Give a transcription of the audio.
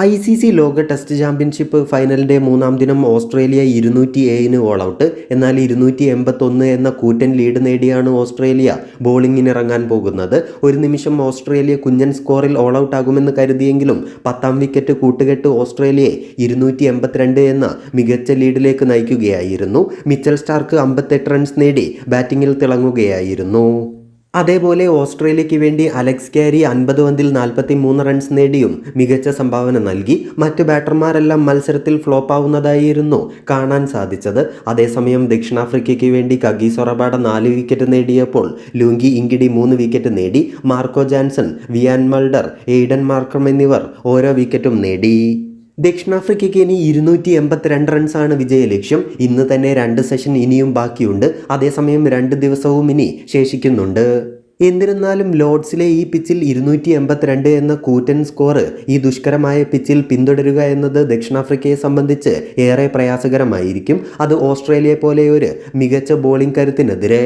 I C C ലോക test championship ഫൈനലിന്റെ മൂന്നാം ദിനം ഓസ്ട്രേലിയ ഇരുന്നൂറ്റി ഏഴിന് ഓൾ ഔട്ട്. എന്നാൽ ഇരുന്നൂറ്റി എൺപത്തൊന്ന് എന്ന കൂറ്റൻ ലീഡ് നേടിയാണ് ഓസ്ട്രേലിയ ബോളിങ്ങിനിറങ്ങാൻ പോകുന്നത്. ഒരു നിമിഷം ഓസ്ട്രേലിയ കുഞ്ഞൻ സ്കോറിൽ ഓൾ ഔട്ട് ആകുമെന്ന് കരുതിയെങ്കിലും പത്താം വിക്കറ്റ് കൂട്ടുകെട്ട് ഓസ്ട്രേലിയയെ ഇരുന്നൂറ്റി എൺപത്തിരണ്ട് എന്ന മികച്ച ലീഡിലേക്ക് നയിക്കുകയായിരുന്നു. മിച്ചൽ സ്റ്റാർക്ക് അമ്പത്തെട്ട് റൺസ് നേടി ബാറ്റിങ്ങിൽ തിളങ്ങുകയായിരുന്നു. അതേപോലെ ഓസ്ട്രേലിയയ്ക്ക് വേണ്ടി അലക്സ് ക്യാരി അൻപത് പന്തിൽ നാൽപ്പത്തി മൂന്ന് റൺസ് നേടിയും മികച്ച സംഭാവന നൽകി. മറ്റ് ബാറ്റർമാരെല്ലാം മത്സരത്തിൽ ഫ്ലോപ്പ് ആവുന്നതായിരുന്നു കാണാൻ സാധിച്ചത്. അതേസമയം ദക്ഷിണാഫ്രിക്കയ്ക്ക് വേണ്ടി കഗി സൊറബാഡ നാല് വിക്കറ്റ് നേടിയപ്പോൾ ലൂങ്കി ഇങ്കിടി മൂന്ന് വിക്കറ്റ് നേടി. Marco Jansen Wiaan Mulder Aiden Markram എന്നിവർ ഓരോ വിക്കറ്റും നേടി. ദക്ഷിണാഫ്രിക്കയ്ക്ക് ഇനി ഇരുന്നൂറ്റി എൺപത്തിരണ്ട് റൺസാണ് വിജയലക്ഷ്യം ഇന്ന് തന്നെ രണ്ട് സെഷൻ ഇനിയും ബാക്കിയുണ്ട്. അതേസമയം രണ്ട് ദിവസവും ഇനി ശേഷിക്കുന്നുണ്ട്. എന്നിരുന്നാലും ലോഡ്സിലെ ഈ പിച്ചിൽ ഇരുന്നൂറ്റി എൺപത്തിരണ്ട് എന്ന കൂറ്റൻ സ്കോർ ഈ ദുഷ്കരമായ പിച്ചിൽ പിന്തുടരുക എന്നത് ദക്ഷിണാഫ്രിക്കയെ സംബന്ധിച്ച് ഏറെ പ്രയാസകരമായിരിക്കും. അത് ഓസ്ട്രേലിയ പോലെ ഒരു മികച്ച ബോളിംഗ് കരുത്തിനെതിരെ.